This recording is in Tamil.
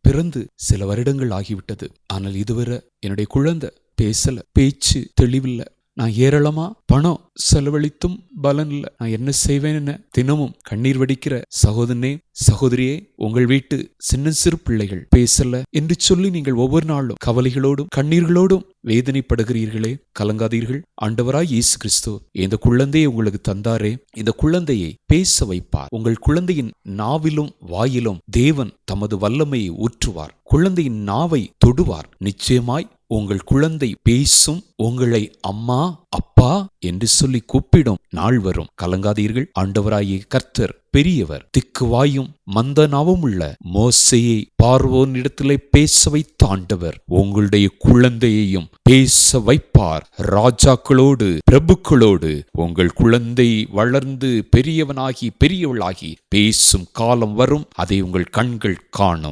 பிறந்து சில வருடங்கள் ஆகிவிட்டது. ஆனால் இதுவரை என்னுடைய குழந்தை பேசல பேச்சு தெளிவில்லை. நான் ஏராளமா பணம் செலவழித்தும் பலன் இல்லை நான் என்ன செய்வேன்னு தினமும் கண்ணீர் வடிக்கிற சகோதரனே சகோதரியே உங்கள் வீட்டு சின்ன சிறு பிள்ளைகள் பேசல என்று சொல்லி நீங்கள் ஒவ்வொரு நாளும் கவலைகளோடும் கண்ணீர்களோடும் வேதனைப்படுகிறீர்களே. கலங்காதீர்கள். ஆண்டவராய் இயேசு கிறிஸ்து இந்த குழந்தையை உங்களுக்கு தந்தாரே. இந்த குழந்தையை பேச வைப்பார். உங்கள் குழந்தையின் நாவிலும் வாயிலும் தேவன் தமது வல்லமையை ஊற்றுவார். குழந்தையின் நாவை தொடுவார். நிச்சயமாய் உங்கள் குழந்தை பேசும் உங்களை அம்மா அப்பா என்று சொல்லி கூப்பிடும் நாள் வரும். கலங்காதீர்கள். ஆண்டவராகிய கர்த்தர் பெரியவர். திக்குவாயும் மந்த நாவும் உள்ள மோசையை பார்வோனிடத்திலே பேச வைத்த ஆண்டவர் உங்களுடைய குழந்தையையும் பேச வைப்பார். ராஜாக்களோடு பிரபுக்களோடு உங்கள் குழந்தை வளர்ந்து பெரியவனாகி பெரியவளாகி பேசும் காலம் வரும். அதை உங்கள் கண்கள் காணும்.